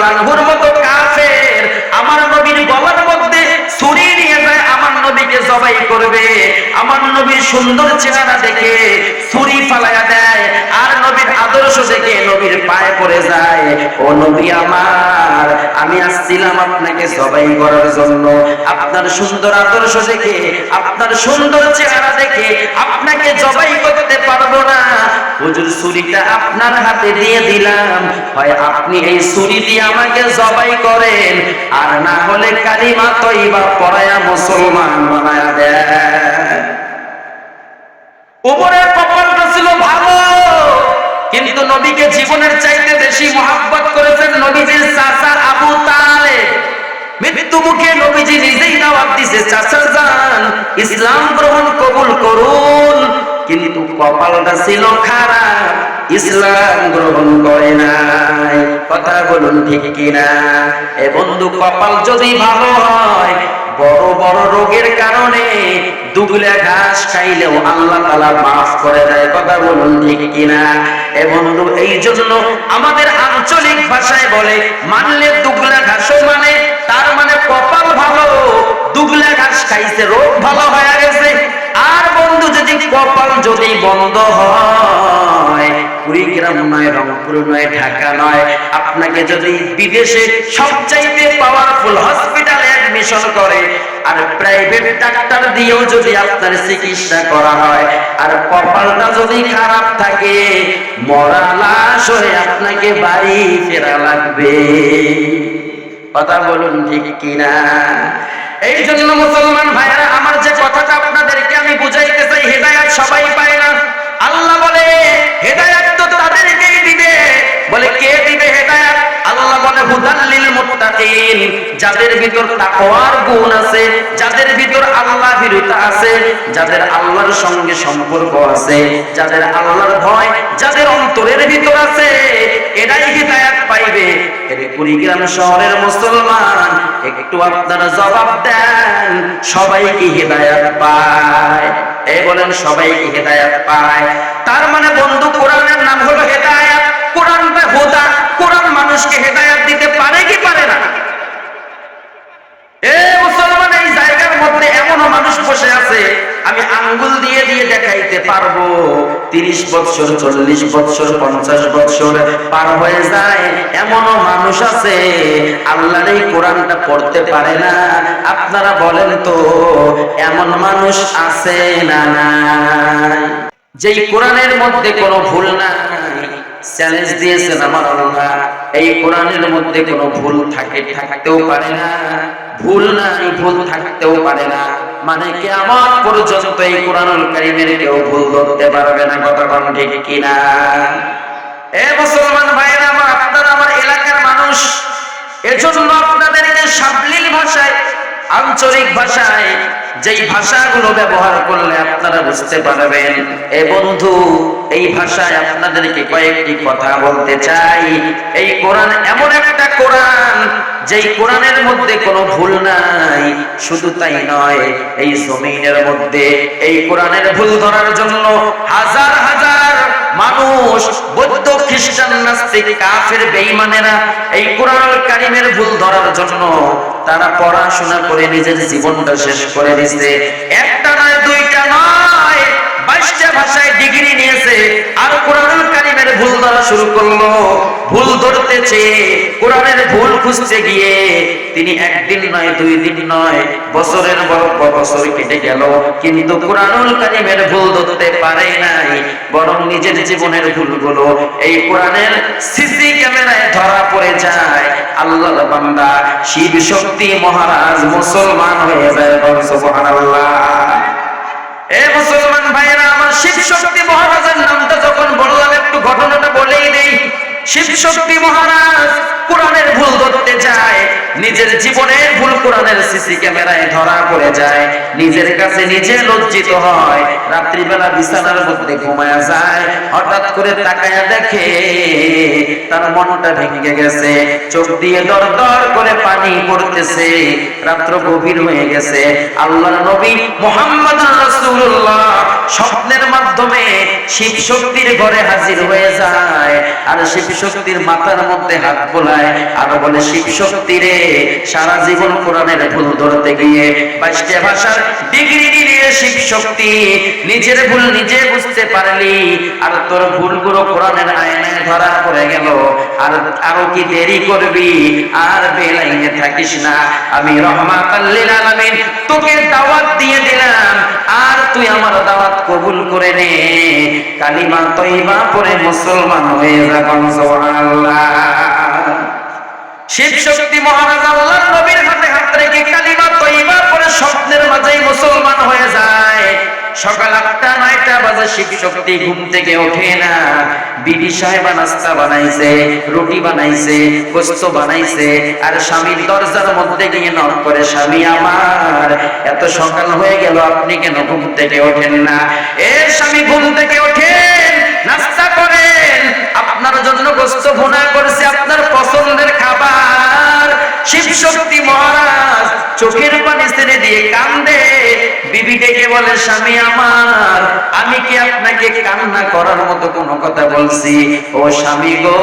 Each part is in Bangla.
তাআলার মতো কাফের। আমার নবীর গলার মধ্যে ছুরি নিয়ে যায় আমার নবীকে জবাই করবে। আমার নবীর সুন্দর চেহারা দেখে ছুরি ফালায়া দেয়, আর নবীর আদর্শ দেখে নবীর পায়ে পড়ে যায়। ও নবী আমার, আমি আসছিলাম আপনাকে জবাই করার জন্য। আপনার সুন্দর আদর্শ দেখে, আপনার সুন্দর চেহারা দেখে আপনাকে জবাই করতে পারব না। হুজুর, ছুরিটা আপনার হাতে দিয়ে দিলাম। হয় আপনি এই ছুরি দিয়ে আমাকে জবাই করেন, আর না হলে কালিমা তৈবা পড়ায়া মুসলমান বানায়া দেন উপরের কপালটা ছিল ভালো কিন্তু নবীকে জীবনের চাইতে বেশি মহাব্বত করেছেন নবীজির চাচা আবু তালে। মৃত্যু মুখে নবীজি নিজেই দাওয়াত দিছে, চাচা যান ইসলাম গ্রহণ কবুল করুন। কিন্তু কপালটা ছিল খারাপ, ইসলাম গ্রহণ করে নাই। কথা বলুন ঠিক কিনা? এ বন্ধু, কপাল যদি ভালো হয়, বড় বড় রোগের কারণে দুগুলা ঘাস খাইলেও আল্লাহ তালা মাফ করে দেয়। কথা বলুন ঠিক কিনা? এ বন্ধু এই জন্য আমাদের আঞ্চলিক ভাষায় বলে, মানলে দুগুলা ঘাসও মানে তার মানে কপাল ভালো দুগুলা ঘাস খাইছে, রোগ ভালো হয়ে গেছে। আর বন্ধু যদি কপাল যদি বন্ধ হয়, কুড়িগ্রাম নয়, রংপুর নয়, ঢাকা নয়, আপনাকে যদি বিদেশে সবচাইতে পাওয়ারফুল হসপিটালে অ্যাডমিশন করে, আর প্রাইভেট ডাক্তার দিয়েও যদি আপনার চিকিৎসা করা হয়, আর কপালটা যদি খারাপ থাকে মরা লাশ হয়ে আপনাকে বাড়ি ফেরা লাগবে। কথা বলুন ঠিক কিনা? এই জন্য মুসলমান ভাইরা আমার যে কথাটা আপনাদেরকে আমি বুঝাইতে চাই, হেদায়াত সবাই পায় না। আল্লাহ বলে, হেদায়াত তো তাদেরকেই দিবে। বলে, কে দিবে হেদায়াত? আল্লাহ বলে হুদাল্লিল মুত্তাকিন যাদের ভিতর তাকওয়ার গুণ আছে, যাদের ভিতর আল্লাহ ভীরুতা আছে, যাদের আল্লাহর সঙ্গে সম্পর্ক আছে, যাদের আল্লাহর ভয়, যাদের অন্তরের ভিতর আছে, এরাই হিদায়াত পাইবে। এর কুড়িগ্রাম শহরের মুসলমান, একটু আপনারা জবাব দেন, সবাই কি হেদায়াত পায়? এই বলেন, সবাই কি হেদায়াত পায়? তার মানে বন্ধু কোরআনের নাম হলো হেদায়াত কোরআনটা হোদা কোরআন মানুষকে হেদায়াত দিতে পারে কি পারে না? এ মুসলমান, এই জায়গার মধ্যে এমনও মানুষ বসে আছে, আমি আঙ্গুল দিয়ে দিয়ে দেখাইতে পারব। তিরিশ বছর চল্লিশ বছর পঞ্চাশ বছর পার হয়ে যায়, এমনও মানুষ আছে। আল্লাহর এই কোরআনটা পড়তে পারে না। আপনারা বলেন তো, এমন মানুষ আছে না না যেই কোরআনের মধ্যে কোনো ভুল নাই চ্যালেঞ্জ দিয়েছেন আমার আল্লাহ। এই কোরআনের মধ্যে কোনো ভুল থাকে, থাকতেও পারে না। ভুল নাই ভুল থাকতেও পারে না। মানে কেমন পর্যন্ত এই কোরআনুল কারিমের কেউ ভুল ধরতে পারবে না কতক্ষণ ঠিক কিনা? এ মুসলমান ভাইয়েরা, আমার আপনারা, আমার এলাকার মানুষ, এজন্য আপনাদেরকে সাবলীল ভাষায়, আঞ্চলিক ভাষায় যেই ভাষাগুলো ব্যবহার করলে আপনারা বুঝতে পারবেন, এ বন্ধু, এই ভাষায় আপনাদেরকে কয়েকটি কথা বলতে চাই। এই কোরআন এমন একটা কোরআন, যেই কোরআনের মধ্যে কোনো ভুল নাই, শুধু তাই নয়, এই জমিনের মধ্যে, এই কোরআনের ভুল ধরার জন্য হাজার হাজার মানুষ, বৌদ্ধ খ্রিস্টান নাস্তিক, কাফের, বেঈমানেরা এই কোরআন কারিমের ভুল ধরার জন্য তারা পড়াশোনা করে নিজের জীবনটা শেষ করে দিছে একটা নয়, দুইটা নয়, বাইশটা ভাষায় ডিগ্রি নিয়েছে। আর কোরআন কারিমের ভুল ধরা শুরু করল। ভুল ধরতেছে কোরআনের ভুল খুঁজতে গিয়ে তিনি একদিন নয়, দুই দিন নয়, বছরের বড় বছর কেটে গেল। কিন্তু কোরআনুল কারিমের ভুল ধরতে পারে নাই, বরং নিজের জীবনের ভুলগুলো এই কোরআনের সিসি ক্যামেরায় ধরা পড়ে যায়। আল্লাহ বান্দা শিব শক্তি মহারাজ মুসলমান হয়ে যায় সুবহানাল্লাহ। এ মুসলমান ভাইয়েরা, আমার শিব শক্তি মহারাজের নামটা যখন বললাম, একটু ঘটনাটা বলেই নেই শিব শক্তি মহারাজ কোরআনের ভুল ধরতে যায়, নিজের জীবনের ভুল কোরআনের সিসি ক্যামেরায় ধরা পড়ে যায়, নিজের কাছে নিজে লজ্জিত হয়, রাত্রিবেলা বিছানার মধ্যে ঘুমায়া যায়, হঠাৎ করে তাকায়া দেখে তার মনটা ভেঙে গেছে, চোখ দিয়ে দর দর করে পানি পড়তেছে, রাত্র গভীর হয়ে গেছে, আল্লাহর নবী মোহাম্মদ রাসূলুল্লাহ স্বপ্নের মাধ্যমে শিব শক্তির ঘরে হাজির হয়ে যায়। আর শিব শক্তির মাথার মধ্যে হাত বোলায়। আর বলে, শিব শক্তি রে, সারা জীবন কোরআনের ভুল ধরতে গিয়ে বাইশটা ভাষার ডিগ্রি নিয়ে শিব শক্তি। নিজের ভুল নিজে বুঝতে পারলি, আর তোর ভুলগুলো কোরআনের আয়নায় ধরা পড়ে গেল। আর আরও কি দেরি করবি? আর বেলাইনে থাকিস না। আমি রহমাতাল্লিল আলামিন তোকে দাওয়াত দিয়ে দিলাম। আর তুই আমার দাওয়াত কবুল করে নে। কালিমা তৈবা পরে মুসলমান হয়ে যাবেন সুবহানাল্লাহ শিব শক্তি মহারাজা আল্লাহ নবীর হাতে হাত রেখে কালিমা তৈবা পরে স্বপ্নের মাঝেই মুসলমান হয়ে যায়। সকাল আটটা, নয়টা বাজে শিব শক্তি ঘুম থেকে ওঠে না। বিবি সাহেবা নাস্তা বানাইছে, রুটি বানাইছে গোস্ত বানাইছে, আর স্বামীর দরজার মধ্যে গিয়ে নক করে, স্বামী আমার, এত সকাল হয়ে গেল, আপনি কেন ঘুম থেকে ওঠেন না? এ স্বামী, ঘুম থেকে ওঠেন, নাস্তা করেন, আপনার জন্য গোস্ত ভুনা করছে, আপনার পছন্দের খাবার। শিব শক্তি মহারাজ চোখের পানি ছেড়ে দিয়ে কান্দে। বিবি ডেকে বলে, স্বামী আমার, আমি কি আপনাকে কান্না করার মতো কোনো কথা বলছি? ও স্বামী গো,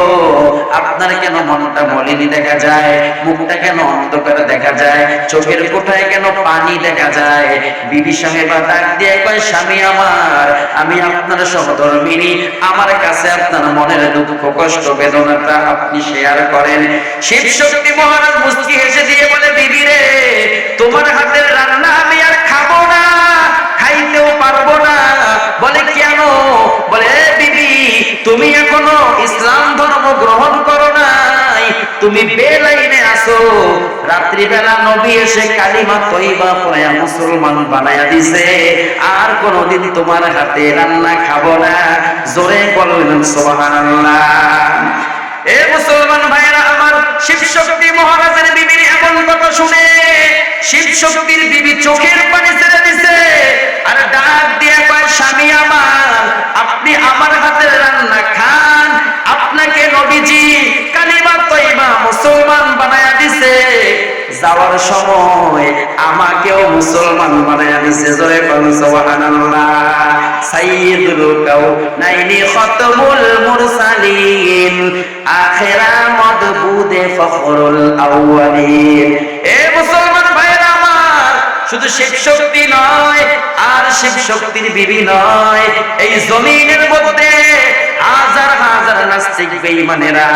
আপনার কেন মনটা মলিনী দেখা যায়? মুখটা কেন অন্ধকার দেখা যায়? চোখের কোঠায় কেন পানি দেখা যায়? বিবি সাহেবা ডাক দিয়ে কয়, স্বামী আমার, আমি আপনার সহধর্মিনী। আমার কাছে আপনার মনের দুঃখ, কষ্ট, বেদনাটা আপনি শেয়ার করেন। শিব শক্তি মহারাজ মুস্কি হেসে দিয়ে বলে, বিবি রে, তোমার হাতের রান্না আমি আর খাব না, খাইতেও পারব না। বলে, কেন? বলে, "এ বিবি, তুমি এখনও ইসলাম ধর্ম গ্রহণ করো নাই। তুমি বেলাইনে আসো রাত্রিবেলা নবী এসে কালিমা তৈবা পড়ে মুসলমান বানায়া দিছে। আর কোনদিন তোমার হাতে রান্না খাব না। জোরে বললেন, সুবহানাল্লাহ। এ মুসলমান ভাইরা আমার শিব শক্তি মহারাজের বিবির এমন শুনে শিব শক্তির বিবি চোখের পানি ছেড়ে দিছে। আর ডাক দিয়ে খান। আপনাকে নবীজি কালিমা তৈবা মুসলমান বানায়া দিছে। যাওয়ার সময় আমাকেও মুসলমান বানায়া দিছে। জয় কোন সুবহানাল্লাহ। সাইয়্যিদুল কাউনাইনি খতমুল মুরসালিন। আখিরা মদবুদে ফখরুল আউয়ালিন। এ মুসলমান শুধু শিব শক্তি নয়, আর শিব শক্তির বিবি নয়। এই জমিনের মধ্যে হাজার হাজার নাস্তিক বেঈমানেরা,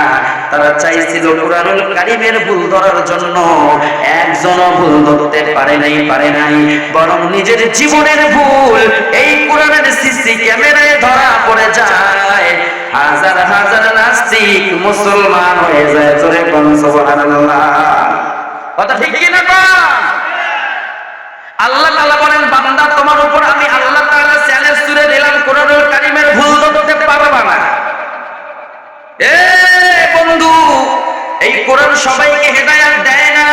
তারা চাইছিল কোরআনুল কারিমের ভুল ধরার জন্য। একজনও ভুল ধরতে পারে নাই পারে নাই। বরং নিজের জীবনের ভুল এই কোরআনের সিসি ক্যামেরায় ধরা পড়ে যায়। হাজার হাজার নাস্তিক মুসলমান হয়ে যায়, জোরে কোন সুবহানাল্লাহ। কথা ঠিক কি না? আল্লাহ তাআলা বলেন, বান্দা, তোমার উপর আমি আল্লাহ তাআলা চ্যালেঞ্জ তুলে দিলাম, কোরআনুল কারিমের ভুল ধরতে পারবা না। এ বন্ধু, এই কোরআন সবাইকে হেদায়াত দেয় না,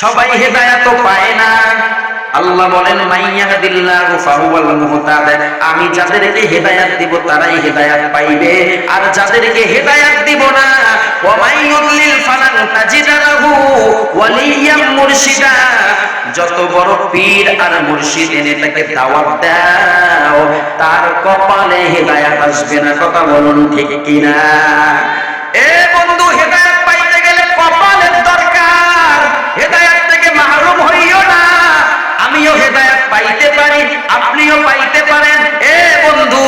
সবাই হেদায়াত পায় না। আল্লাহ বলেন আমি যাদেরকে হেদায়াত দিব, তারাই হেদায়াত পাইবে। আর যাদেরকে হেদায়াত দিব না যত বড় পীর আর মুর্শিদ এনে তাকে দাওয়াত দাও, তার কপালে হেদায়াত আসবে না। কথা বলুন ঠিক কিনা? এ বন্ধু, হেদায়াত পাইতে গেলে কপালের দরকার। হেদায়াত থেকে মাহরুম হইও না। আমিও হেদায়াত পাইতে পারি, আপনিও পাইতে পারেন। এ বন্ধু,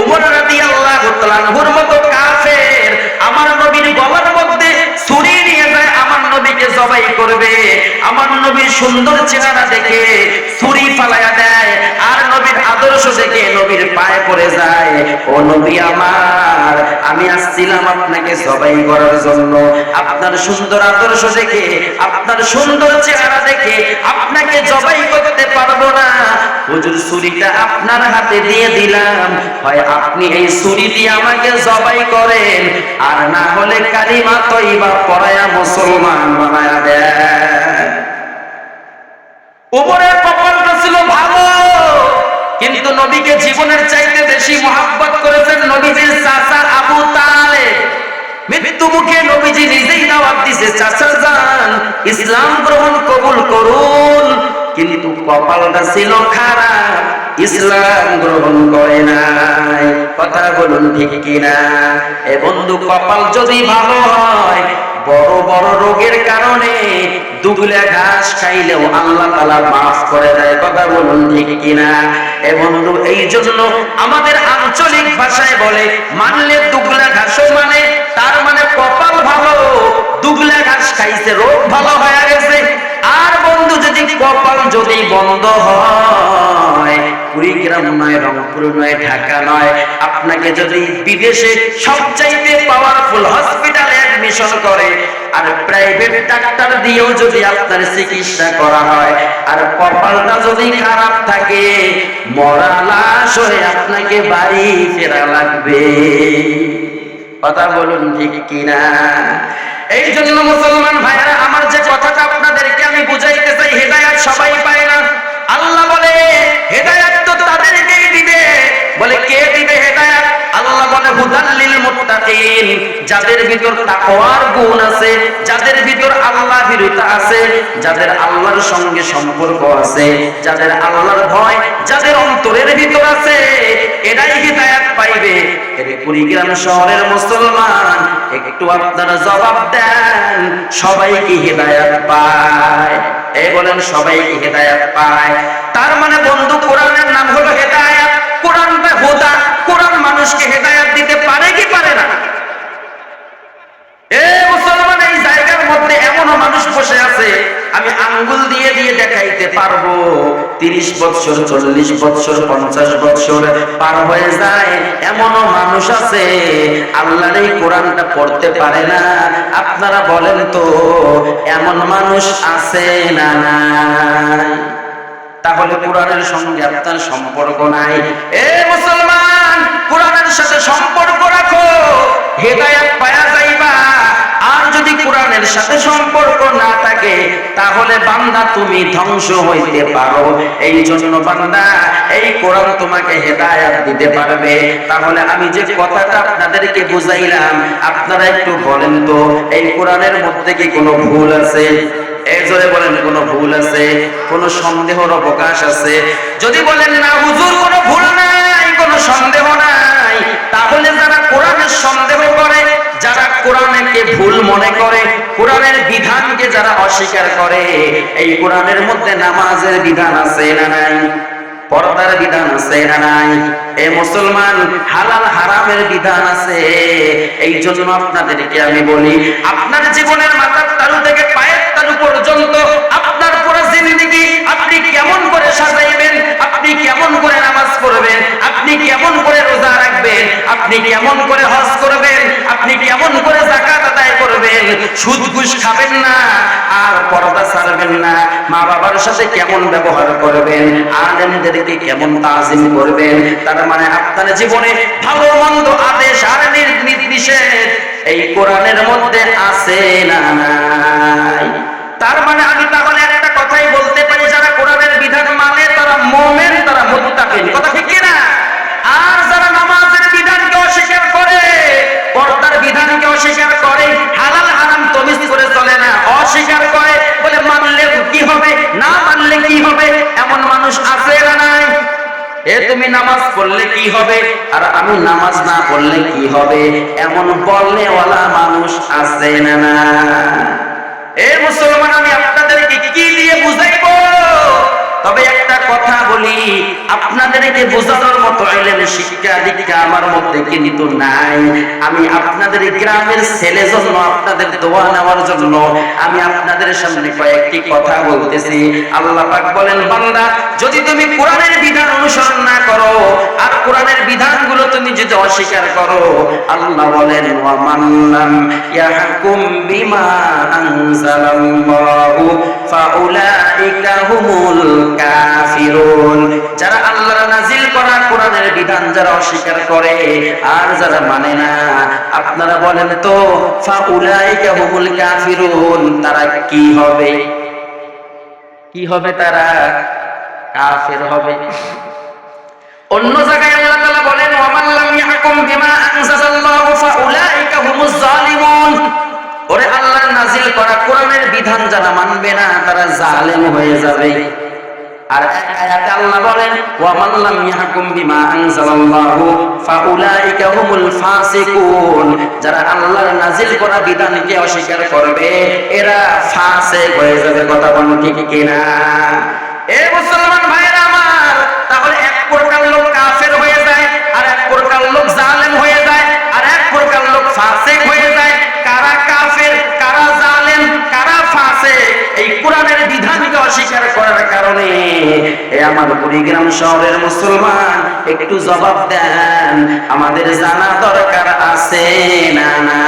উমর রাদিয়াল্লাহু তাআলার মতো কাফের, আমার নবীর গলার মধ্যে ছুরি নিয়ে যায় আমার নবীকে জবাই করবে আমার নবীর সুন্দর চেহারা দেখে ছুরি ফালায়া দেয়, আর নবীর আদর্শ দেখে নবীর পায়ে পড়ে যায়। ও নবী আমার, আমি আসছিলাম আপনাকে জবাই করার জন্য। আপনার সুন্দর আদর্শ দেখে, আপনার সুন্দর চেহারা দেখে আপনাকে জবাই করতে পারব না। হুজুর, ছুরিটা আপনার হাতে দিয়ে দিলাম। হয় আপনি এই ছুরি দিয়ে আমাকে জবাই করেন, আর না হলে কালিমা তৈবা পড়ায়া মুসলমান বানায়া দেন। উপরের কপালটা ছিল ভালো। কিন্তু নবীকে জীবনের চাইতে বেশি মহাব্বত করেছেন নবীজির চাচা আবু তালে। মৃত্যু মুখে নবীজি নিজেই দাওয়াত দিছে চাচা যান ইসলাম গ্রহণ কবুল করুন। কপালটা ছিল খারাপ, ইসলাম গ্রহণ করে নাই। কথা বলুন ঠিক কিনা? এ বন্ধু, কপাল যদি ভালো হয়, বড় বড় রোগের কারণে দুগুলা ঘাস খাইলেও আল্লাহ তালা মাফ করে দেয়। কথা বলুন ঠিক কিনা? এ বন্ধু এই জন্য আমাদের আঞ্চলিক ভাষায় বলে, মানলে দুগুলা ঘাসও মানে তার মানে কপাল ভালো দুগুলা ঘাস খাইছে, রোগ ভালো হয়ে গেছে। আর বন্ধু যদি কপাল যদি বন্ধ হয়, কুড়িগ্রাম নয়, রংপুর নয়, ঢাকা নয়, আপনাকে যদি বিদেশে সবচাইতে পাওয়ারফুল হসপিটালে অ্যাডমিশন করে, আর প্রাইভেট ডাক্তার দিয়েও যদি আপনার চিকিৎসা করা হয়, আর কপালটা যদি খারাপ থাকে, মরা লাশ হয়ে আপনাকে বাড়ি ফেরা লাগবে। কথা বলুন ঠিক কিনা? এই জন্য মুসলমান ভাইরা আমার যে কথাটা আপনাদেরকে আমি বুঝাইতে চাই, হেদায়াত সবাই পায় না। আল্লাহ বলে, হেদায়াত তো তাদেরকেই দিবে। বলে, কে দিবে হেদায়াত? যাদের ভিতর তাকওয়ার গুণ আছে, যাদের ভিতর আল্লাহ ভীরুতা আছে, যাদের আল্লাহর সঙ্গে সম্পর্ক আছে, যাদের আল্লাহর ভয়, যাদের অন্তরের ভিতর আছে, এরাই হিদায়াত পাইবে। কুড়িগ্রাম শহরের মুসলমান, একটু আপনারা জবাব দেন, সবাই কি হেদায়াত পায়? বলেন, সবাই হেদায়াত পায়? তার মানে বন্ধু কোরআনের নাম হলো হেদায়াত, কোরআনটা হুদা মানুষকে হেদায়াত দিতে পারে কি পারে না? এ মুসলমান, এই জায়গার মধ্যে এমনও মানুষ বসে আছে, আমি আঙ্গুল দিয়ে দিয়ে দেখাইতে পারব। তিরিশ চল্লিশ পঞ্চাশ পার হয়ে যায়, এমনও মানুষ আছে। এই কোরআনটা পড়তে পারে না। আপনারা বলেন তো, এমন মানুষ আছে না নাই? তাহলে কোরআনের সঙ্গে আপনার সম্পর্ক নাই। এ মুসলমান! কোরআনের সাথে সম্পর্ক রাখো, হেদায়াত পায়া যাইবা। আর যদি কোরআনের সাথে সম্পর্ক না থাকে, তাহলে বান্দা তুমি ধ্বংস হইতে পারো। এই জন্য বান্দা, এই কোরআন তোমাকে হেদায়াত দিতে পারবে। তাহলে আমি যে কথাটা আপনাদেরকে বুঝাইলাম, আপনারা একটু বলেন তো, এই কোরআনের মধ্যে কি কোনো ভুল আছে? জোরে বলেন, কোনো ভুল আছে? কোনো সন্দেহর অবকাশ আছে? যদি বলেন না, হুজুর, কোনো ভুল নাই। সন্দেহ নাই। তাহলে যারা কোরআনের সন্দেহ করে, যারা কোরআনকে ভুল মনে করে, কোরআনের বিধানকে যারা অস্বীকার করে, এই কোরআনের মধ্যে নামাজের বিধান আছে না নাই? পর্দার বিধান আছে না নাই? এ মুসলমান, হালাল হারামের বিধান আছে। এই জন্য আপনাদেরকে আমি বলি, আপনার জীবনের মাথার তালু থেকে পায়ের তালু পর্যন্ত আপনার জিন্দেগি আপনি কেমন করে সাজাইবেন? আপনি কেমন করে নামাজ পড়বেন? আপনি কেমন করে রোজা রাখবেন? আপনি কেমন করে হজ করবেন? আপনি কেমন করে জাকাত আদায় করবেন? সুদ ঘুষ খাবেন না, আর পর্দা ছাড়বেন না। মা বাবার সাথে কেমন ব্যবহার করবেন? আলেমদেরকে কেমন তাজিম করবেন? তার মানে আপনার জীবনে ভালো মন্দ আদেশ আর নির- নির্বিশেষ এই কোরআনের মধ্যে আছে না তার মানে আমি তাহলে কথাই বলতে পারি, যারা কোরআনের বিধান মানে তারা মোমেন, তারা মুত্তাকিন। কথা ঠিক কি না? আর যারা নামাজের বিধানকে অস্বীকার করে, পর্দার বিধানকে অস্বীকার করে, হালাল হারাম তমিজ করে চলে না, অস্বীকার করে, বলে মানলে কি হবে, না মানলে কি হবে, এমন মানুষ আছে না নাই? এ তুমি নামাজ পড়লে কি হবে, আর আমি নামাজ না পড়লে কি হবে, এমন বললেওয়ালা মানুষ আছে না না এ মুসলমান আমি আপনাদেরকে কি দিয়ে বুঝাইবো? তবে একটা কথা বলি, আপনাদেরকে বোঝানোর মতো এলেন শিক্ষা দীক্ষা আমার মধ্যে কিন্তু নাই। আমি আপনাদের গ্রামের ছেলে জন্য আপনাদের দোয়া নেওয়ার জন্য আমি আপনাদের সামনে কয়েকটি কথা বলতেছি। আল্লাহ পাক বলেন, বান্দা, যদি তুমি কোরআনের বিধান অনুসরণ না করো, আর কোরআনের বিধানগুলো তুমি যদি অস্বীকার করো, আল্লাহ বলেন ওয়া মাল্লাম ইয়াহকুম বিমা আনজালাল্লাহু ফাউলাইকা হুমুল যারা আল্লাহর নাজিল করা কোরআনের বিধান যারা অস্বীকার করে আর যারা মানে না, আপনারা বলেন তো, ফাউলাইকা তারা কি হবে? কি হবে তারা? কাফের হবে। অন্য জায়গায় আল্লাহ তাআলা বলেন, ওয়ামান লাম ইয়াহকুম বিমা আনজালাল্লাহু ফাউলাইকা হুমুজ জালিমুন। ওরে আল্লাহর নাজিল করা কোরআনের বিধান যারা মানবে না, তারা জালেম হয়ে যাবে। আর আয়াতে আল্লাহ বলেন ওয়া মান লাম ইয়াহকুম বিমা আনজালাল্লাহু ফাউলাইকা হুমুল ফাসিকুন। যারা আল্লাহর নাজিল করা বিধানকে অস্বীকার করবে, এরা ফাসিক হয়ে যাবে, কথা বলুন ঠিক কিনা? এ মুসলমান ভাইরা অস্বীকার করার কারণে এ আমার কুড়িগ্রাম শহরের মুসলমান, একটু জবাব দেন, আমাদের জানা দরকার আছে না না?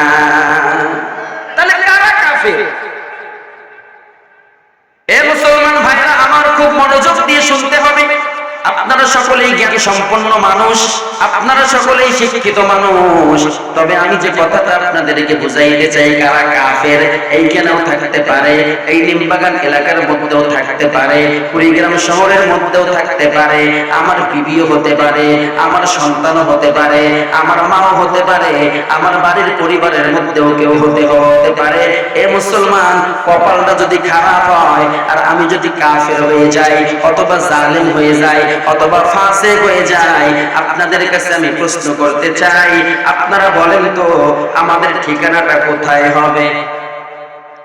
তাহলে কারা কাফের? এ মুসলমান ভাইরা, আমার খুব মনোযোগ দিয়ে শুনতে হবে। আপনারা সকলেই জ্ঞান সম্পন্ন মানুষ, আপনারা সকলেই শিক্ষিত মানুষ। তবে আমি যে কথাটা আপনাদেরকে বুঝাইতে চাই, কারা কাফের? এইখানেও থাকতে পারে, এই নিমবাগান এলাকার মধ্যেও থাকতে পারে, কুড়িগ্রাম শহরের মধ্যেও থাকতে পারে, আমার বিবিও হতে পারে, আমার সন্তানও হতে পারে, আমার মাও হতে পারে, আমার বাড়ির পরিবারের মধ্যেও কেউ হতে হতে পারে। এ মুসলমান, কপালটা যদি খারাপ হয়, আর আমি যদি কাফের হয়ে যাই, অথবা জালেম হয়ে যাই অথবা ফাসে হয়ে যাই আপনাদের কাছে আমি প্রশ্ন করতে চাই, আপনারা বলেন তো, আমাদের ঠিকানাটা কোথায় হবে?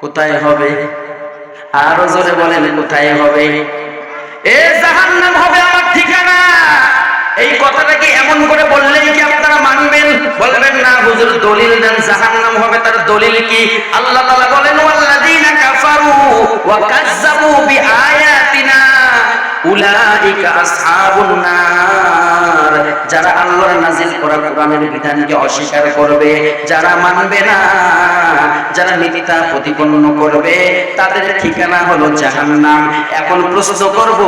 কোথায় হবে? আরও জোরে বলেন, কোথায় হবে? এ জাহান্নাম হবে আমার ঠিকানা। এই কথাটা কি এমন করে বললেই কি আপনারা মানবেন? বলবেন না, হুজুর, দলিল দেন, জাহান্নাম হবে তার দলিল কি? আল্লাহ তাআলা বলেন কাফারু ওয়া কাযযাবু উলাইকা আসহাবুন নার। যারা আল্লাহর নাজিল করা কোরআনের বিধানকে অস্বীকার করবে, যারা মানবে না, যারা মিথ্যা প্রতিপন্ন করবে, তাদের ঠিকানা হলো জাহান্নাম। এখন প্রশ্ন করব,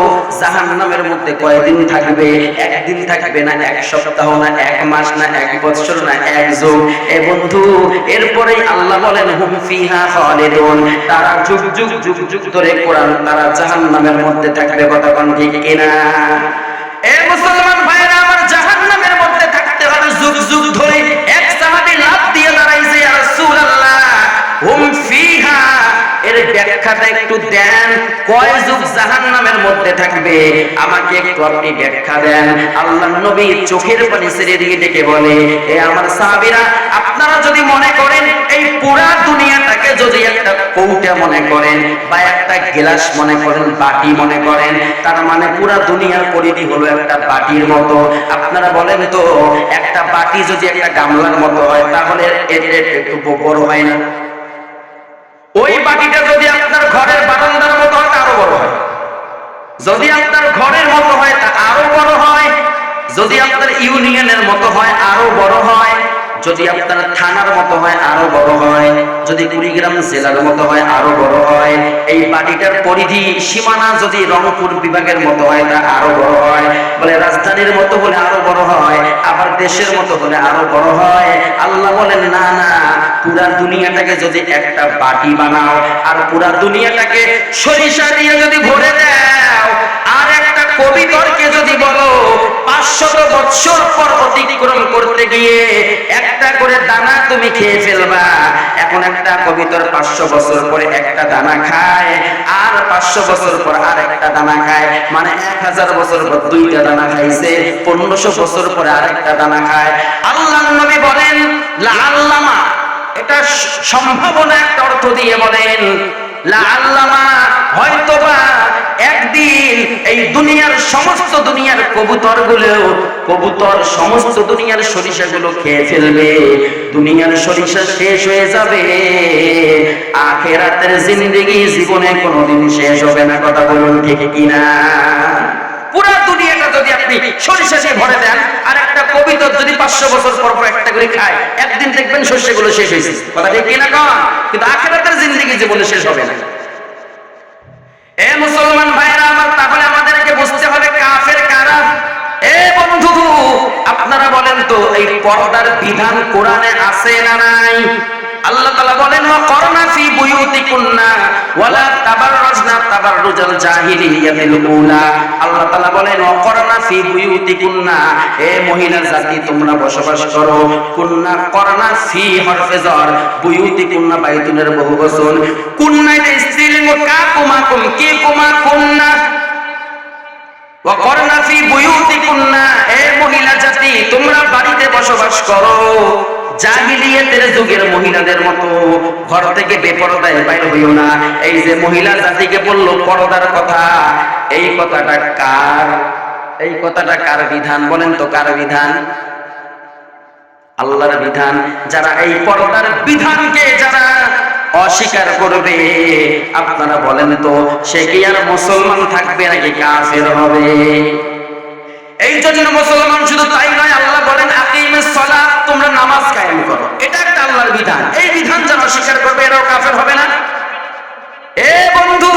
জাহান্নামের মধ্যে কয়দিন থাকবে? একদিন থাকবে না এক সপ্তাহ না এক মাস না এক বছর না এক যুগ? এ বন্ধু এরপরেই আল্লাহ বলেন, হুম ফিহা খালিদুন। তারা যুগ যুগ যুগ যুগ ধরে কোরআন তারা জাহান্নামের মধ্যে থাকবে, কথা কোন ঠিক কিনা? এ মুসলমান ভাইরা যুগ যুগ ধরে এক সাহাবী লাভ দিয়ে দাঁড়াইছে ইয়া রাসূলুল্লাহ আমাকে চোখের আপনারা যদি মনে করেন, এই পুরা দুনিয়াটাকে যদি একটা কৌটা মনে করেন বা একটা গ্লাস মনে করেন, বাটি মনে করেন, তার মানে পুরা দুনিয়ার পরিধি হলো একটা বাটির মতো। আপনারা বলেন তো, একটা বাটি যদি একটা গামলার মতো হয়, তাহলে এর একটু বড় হয় না? ওই বাটিটা যদি আপনার ঘরের বারান্দার মতো হয় আরও বড় হয়। যদি আপনার ঘরের মতো হয়, তা আরও বড় হয়। যদি আপনার ইউনিয়নের মতো হয়, আরও বড় হয়। যদি আপনার থানার মতো হয়, আরও বড় হয়। যদি কুড়িগ্রাম জেলার মতো হয়, আরও বড় হয়। এই বাটিটার পরিধি, সীমানা যদি রংপুর বিভাগের মতো হয়, তা আরও বড় হয়। বলে রাজধানীর মতো হলে আরও বড় হয়, আবার দেশের মতো হলে আরও বড় হয়। আল্লাহ বলেন, না না, পুরা দুনিয়াটাকে যদি একটা বাটি বানাও, আর পুরা দুনিয়াটাকে সরিষা দিয়ে যদি ভরে দাও আর একটা কবিতরকে যদি বলো, পাঁচশত বৎসর পর অতিক্রম করতে গিয়ে একটা করে দানা তুমি খেয়ে ফেলবা। এখন একটা কবিতর পাঁচশো বছর পরে একটা দানা খায়, আর পাঁচশো বছর পর আর একটা দানা খায়। মানে এক হাজার বছর পর দুইটা দানা খাইছে, পনেরোশো বছর পরে আর একটা দানা খায়। আল্লাহ নবী বলেন লা আল্লামা এটা সম্ভাবনা একটা অর্থ দিয়ে বলেন আল্লামা হয়তোবা একদিন এই দুনিয়ার সমস্ত দুনিয়ার কবুতর কবুতর সমস্ত দুনিয়ার সরিষা গুলো খেয়ে ফেলবে। দুনিয়ার সরিষা শেষ হয়ে যাবে। আখেরাতের জিন্দেগি জীবনে কোনোদিন শেষ হবে না, কথা বলুন ঠিক কিনা? ভরে আর একটা যদি পাঁচশো বছর পর পর একটা করে খায়, একদিন দেখবেন শস্যগুলো শেষ হয়েছে। কথা ঠিক কন? কিন্তু আখেরাতের জিন্দেগি জীবনে শেষ হবে না। এ মুসলমান ভাইরা আমার, তাহলে আমাদেরকে বুঝতে হবে কাফের কারা? এ বন্ধু, আপনারা বলেন তো, এই পর্দার বিধান কোরআনে আছে না নাই? আল্লাহ তাআলা বলেন ওয়া করনা ফি বুয়ুতিকুন্না ওয়ালা তাবাররাজনা তাবাররুজাল জাহিলিয়াতিল উলা আল্লাহ তাআলা বলেন ওয়া করনা ফি বুয়ুতিকুন্না, হে মহিলা জাতি, তোমরা বসবাস করো। কুন্না করনা ফি হরফে জর বুয়ুতিকুন্না বাইতুনের বহু বচন কুন্না এটা স্ত্রীলিঙ্গ কা কুমা কুম কে কুমা কুন্না ওয়াকরনা ফি বুয়ুতিকুন্না এ মহিলা জাতি, তোমরা বাড়িতে বসবাস করো। জাহিলিয়াতের যুগের মহিলাদের মতো ঘর থেকে বেপরদায় বাইর হইও না। এই যে মহিলা জাতিকে বলল, পর্দার কথা, এই কথাটা কার? এই কথাটা কার বিধান? বলেন তো কার বিধান? আল্লাহর বিধান। যারা এই পর্দার বিধানকে যারা অস্বীকার করবে, আপনারা বলেন তো, সে কি আর মুসলমান থাকবে নাকি কাফের হবে? এই জন্য মুসলমান শুধু তাই নয়, আল্লাহ বলেন আকিমের সলা তোমরা নামাজ কায়েম করো। এটা একটা আল্লাহর বিধান। এই বিধান যারা অস্বীকার করবে, এরাও কাফের হবে না। এ বন্ধু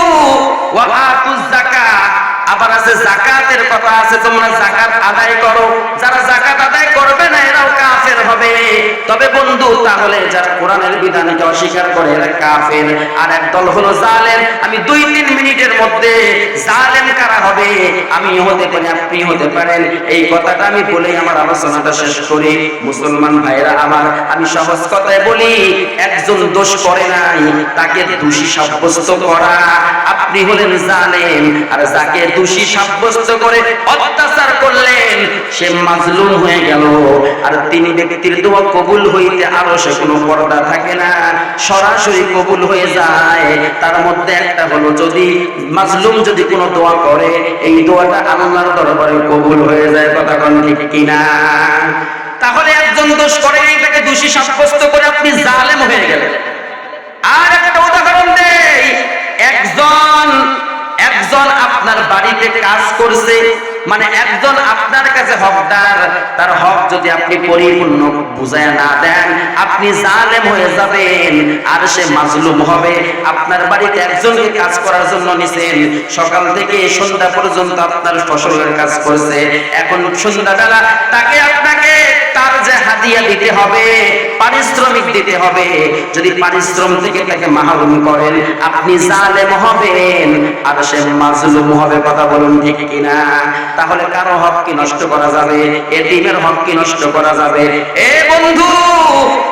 আবার আছে জাকাতের কথা আছে, তোমরা জাকাত আদায় করো। যারা জাকাত আদায় করবে না, এরাও কাফের হবে তবে বন্ধু তাহলে যারা কোরআনের বিধানকে অস্বীকার করে, এরা কাফের। আর একদল হলো জালেম। আমি দুই তিন মিনিটের মধ্যে জালেম কারা হবে? আমি হতে পারি আপনি হতে পারেন। এই কথাটা আমি বলেই আমার আলোচনাটা শেষ করি। মুসলমান ভাইরা আমার, আমি সহজ কথায় বলি, একজন দোষ করে নাই, তাকে দোষী সাব্যস্ত করা। আপনি হলেন জালেম, আর যাকে দোষী সাব্যস্ত করে অত্যাচার করলেন, সে মাজলুম হয়ে গেল। আর তিনি ব্যক্তির দোয়া কবুল হইতে আরও সে কোনো পর্দা থাকে না, সরাসরি কবুল হয়ে যায়। তার মধ্যে একটা হলো, যদি মাজলুম যদি কোনো দোয়া করে, এই দোয়াটা আল্লাহর দরবারে কবুল হয়ে যায়, কথা ঠিক কিনা? তাহলে একজন দোষ করে তাকে দোষী সাব্যস্ত করে আপনি জালেম হয়ে গেলেন। আর একটা উদাহরণ দেই, একজন একজন আপনার বাড়িতে কাজ করছে মানে একজন আপনার কাছে হকদার, তার হক যদি আপনি পরিপূর্ণ বুঝায় না দেন, আপনি জালেম হয়ে যাবেন, আর সে মাজলুম হবে। আপনার বাড়িতে একজনকে কাজ করার জন্য নিছেন, সকাল থেকে সন্ধ্যা পর্যন্ত আপনার ফসলের কাজ করছে। এখন সন্ধ্যাবেলা তাকে আপনাকে তার যে হাদিয়া দিতে হবে, পারিশ্রমিক দিতে হবে। যদি পারিশ্রম থেকে তাকে মাহরুম করেন, আপনি জালেম হবেন, আর সে মাজলুম হবে, কথা বলুন ঠিক কিনা? তাহলে কারও হক কি নষ্ট করা যাবে? এতিমের হক কি নষ্ট করা যাবে? এ বন্ধু,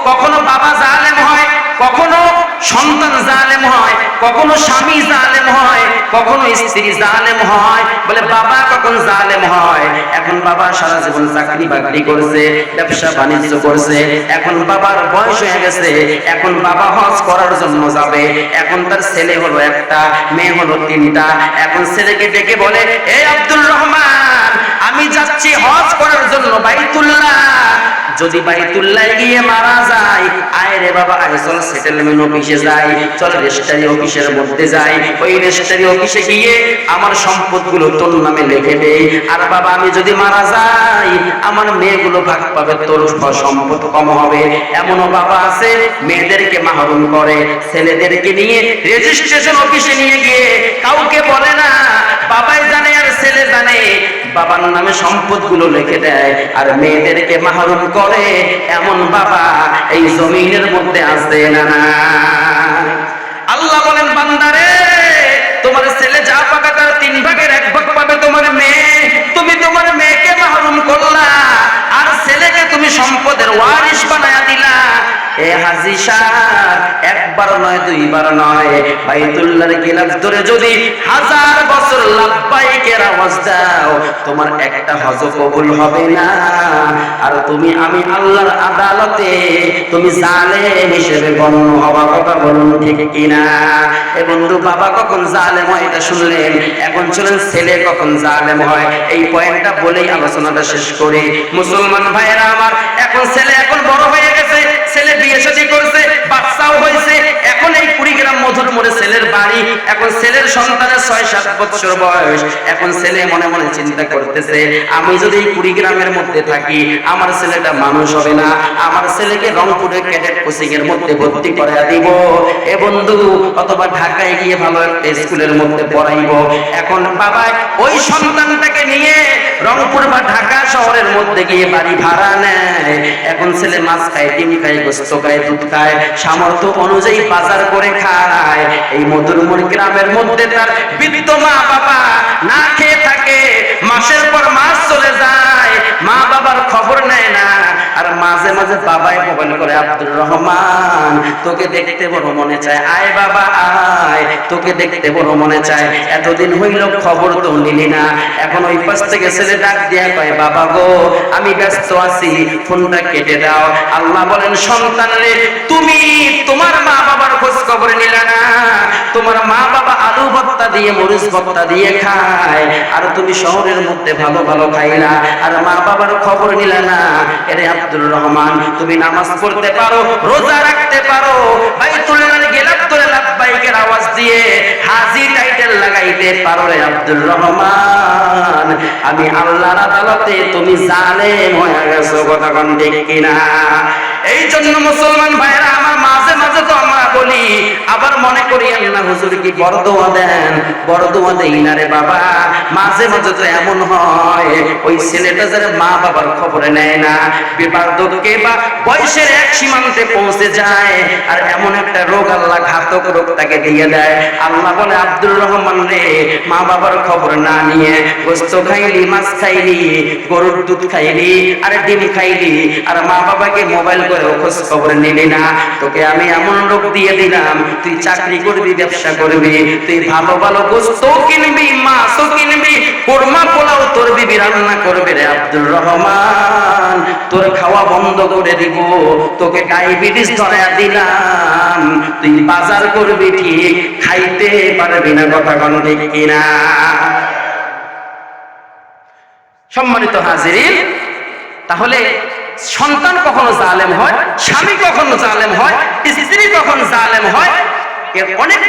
কখনো বাবা জালেম হয়, কখনো সন্তান জালেম হয়, কখনো স্বামী জালেম হয়, কখনো স্ত্রী জালেম হয়। বলে, বাবা কখন জালেম হয়? এখন বাবা সারা জীবন চাকরি বাকরি করছে, ব্যবসা বাণিজ্য করছে। এখন বাবার বয়স হয়ে গেছে, এখন বাবা হজ করার জন্য যাবে। এখন তার ছেলে হলো একটা, মেয়ে হলো তিনটা। এখন ছেলেকে ডেকে বলে, এ আব্দুল রহমান, আমি যাচ্ছি হজ করার জন্য, বাইতুল্লাহ। যদি বাইতুল্লাহ গিয়ে মারা যায়, আয় রে বাবা আয় চল সেটেলমেন্ট অফিসে যাই, চল রেজিস্ট্রারি অফিসের মধ্যে যাই। ওই রেজিস্ট্রারি অফিসে গিয়ে আমার সম্পদগুলো তোর নামে লিখে দেই আর বাবা, আমি যদি মারা যাই, আমার মেয়েগুলো ভাগ পাবে, তোর সম্পদ কম হবে। এমনও বাবা আছে, মেয়েদেরকে মাহরুম করে, ছেলেদেরকে নিয়ে রেজিস্ট্রেশন অফিসে নিয়ে গিয়ে কাউকে বলে না, বাবাই জানে আর ছেলে জানে। বাবার নামে সম্পদগুলো লিখে দেয় আর মেয়েদেরকে মাহরুম করে এমন বাবা এই জমিনের মধ্যে আসবে না না। আল্লাহ বলেন, বান্দারে, তোমার ছেলে যা পাবে তার তিন ভাগের এক ভাগ পাবে তোমার মেয়ে। তুমি তোমার মেয়েকে মাহরুম করলা, আর ছেলেকে তুমি সম্পদের ওয়ারিশ বানায়া দিলা। এ একবার নয় দুইবার নয়। ধরে যদি হাজার বছর লাভবাইকের আওয়াজ দাও, তোমার একটা হজ কবুল হবে না। আর তুমি, আমি আল্লাহর আদালতে তুমি জালেম হিসেবে গণ্য হওয়া কথা বলুন, ঠিক কিনা? এ বন্ধু, বাবা কখন জালেম হয়, এটা শুনলেন? এখন ছেলে কখন জালেম হয়? এই পয়েন্টটা বলেই আলোচনাটা শেষ করি। মুসলমান ভাইয়েরা আমার, এখন ছেলে এখন বড় হয়ে গেছে, ছেলে বিয়ে শাদী করছে বাচ্চাও হয়েছে। এখন এই কুড়ি গ্রাম বাড়ি এখন ছেলের সন্তানের ছয়, সাত বছর বয়স। এখন ছেলে মনে মনে চিন্তা করতেছে, আমি যদি কুড়িগ্রামের মধ্যে থাকি, আমার ছেলেটা মানুষ হবে না। আমার ছেলেকে রংপুরের ক্যাডেট কোচিং এর মধ্যে ভর্তি করে দিব। এ বন্ধু, অথবা ঢাকায় গিয়ে ভালো একটা স্কুলের মধ্যে পড়াইবো। এখন বাবা, ওই সন্তানটাকে নিয়ে রংপুর বা ঢাকা শহরের মধ্যে গিয়ে বাড়ি ভাড়া নেয়। এখন ছেলে মাছ খায়, ডিম খায়, গোস্ত খায়, দুধ খায়, সামর্থ্য অনুযায়ী বাজার করে খায়। এই মধুরমুর গ্রামের মধ্যে তার বৃদ্ধ মা বাবা না খেয়ে থাকে। মাসের পর মাস চলে যায়, মা বাবার খবর নেয় না। আর মাঝে মাঝে বাবাই মোবাইল করে, আব্দুর রহমান, তোকে দেখতে বড় মনে চায়। আয় বাবা, আয়, তোকে দেখতে বড় মনে চায়। এতদিন হইল খবর তো নিলি না। এখন ওই পাশ থেকে ছেলে ডাক দিয়া কয়, বাবা গো, আমি ব্যস্ত আছি, ফোনটা কেটে দাও। আল্লাহ বলেন, সন্তান রে, তুমি তোমার মা বাবার খোঁজ খবর নিলে না। তোমার মা বাবা আলু ভর্তা দিয়ে, মরিচ ভর্তা দিয়ে খায়। আর তুমি শহরের মধ্যে ভালো ভালো খাই না আর মা বাবার খবর নিলে না। এরে আব্দুর রহমান, তুমি নামাজ পড়তে পারো, রোজা রাখতে পারো। গেলাপ লাভবাইকের আওয়াজ দিয়ে হাজি টাইটেল লাগাইতে পারো রে আব্দুর রহমান। আমি আল্লাহর আদালতে তুমি জালেম হয়ে গেছো, কথা ঠিক কিনা? এই জন্য মুসলমান ভাইরা আমার মাঝে মাঝে তো আমরা বলি, আবার মনে করি, আল্লাহ হুজুর কি বড় দোয়া দেন বড় দোয়া দেই না রে বাবা। মাঝে মাঝে তো এমন হয়, ওই ছেলেটা যারা মা বাবার খবর নেয় না। বিবাদকে বা বয়সের এক সীমান্তে পৌঁছে যায়, আর এমন একটা রোগ আল্লাহ ঘাতক রোগ তাকে দিয়ে দেয়। আল্লাহ বলে, আব্দুর রহমান রে, মা বাবার খবর না নিয়ে গোস্ত খাইলি, মাছ খাইলি, গরুর দুধ খাইলি, আর ডিম খাইলি, আর মা বাবাকে মোবাইল করে খোঁজ খবর নিলি না। তোকে আমি এমন রোগ দিয়ে দিলাম, তুই চাকরি করবি, ব্যবসা করবি, তুই ভালো ভালো কিনবি কিনবি, কোরমা পোলাও তোর রান্না করবে রে আব্দুর রহমান। তোর খাওয়া বন্ধ করে দিব, তোকে ডায়াবেটিস ধরে দিলাম। তুই বাজার করবি ঠিক, খাইতে পারবি না কথা কোন। সম্মানিত হাজিরিন, তাহলে সন্তান কখনো জালেম হয় স্বামী কখনো জালেম হয় স্ত্রী কখনো জালেম হয়। এর অনেকগুলো